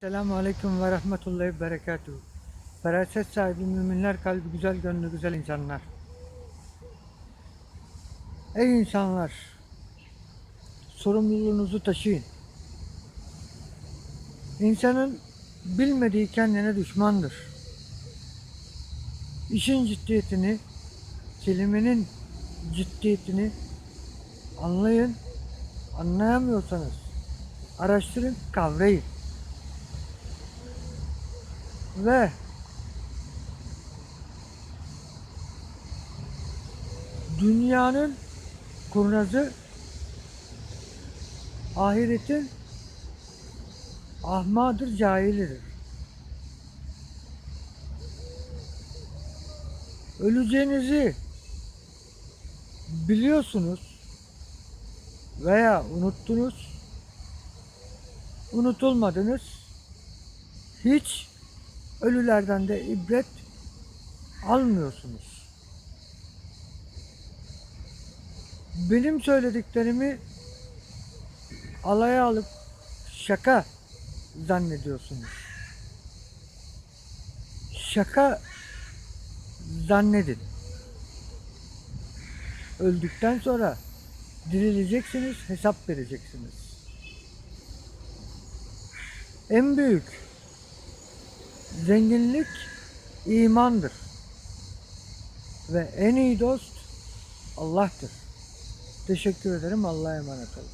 Selamun Aleyküm ve Rahmetullahi Berekatuhu. Feraset sahibi müminler, kalbi güzel, gönlü güzel insanlar. Ey insanlar! Sorumluluğunuzu taşıyın. İnsanın bilmediği kendine düşmandır. İşin ciddiyetini, kelimenin ciddiyetini anlayın. Anlayamıyorsanız araştırın, kavrayın. Ve dünyanın kurnazı ahiretin ahmadır, cahilidir. Öleceğinizi biliyorsunuz veya unuttunuz, unutulmadınız, hiç ölülerden de ibret almıyorsunuz. Benim söylediklerimi alaya alıp şaka zannediyorsunuz. Şaka zannedin. Öldükten sonra dirileceksiniz, hesap vereceksiniz. En büyük Zenginlik imandır. Ve en iyi dost Allah'tır. Teşekkür ederim. Allah'a emanet olun.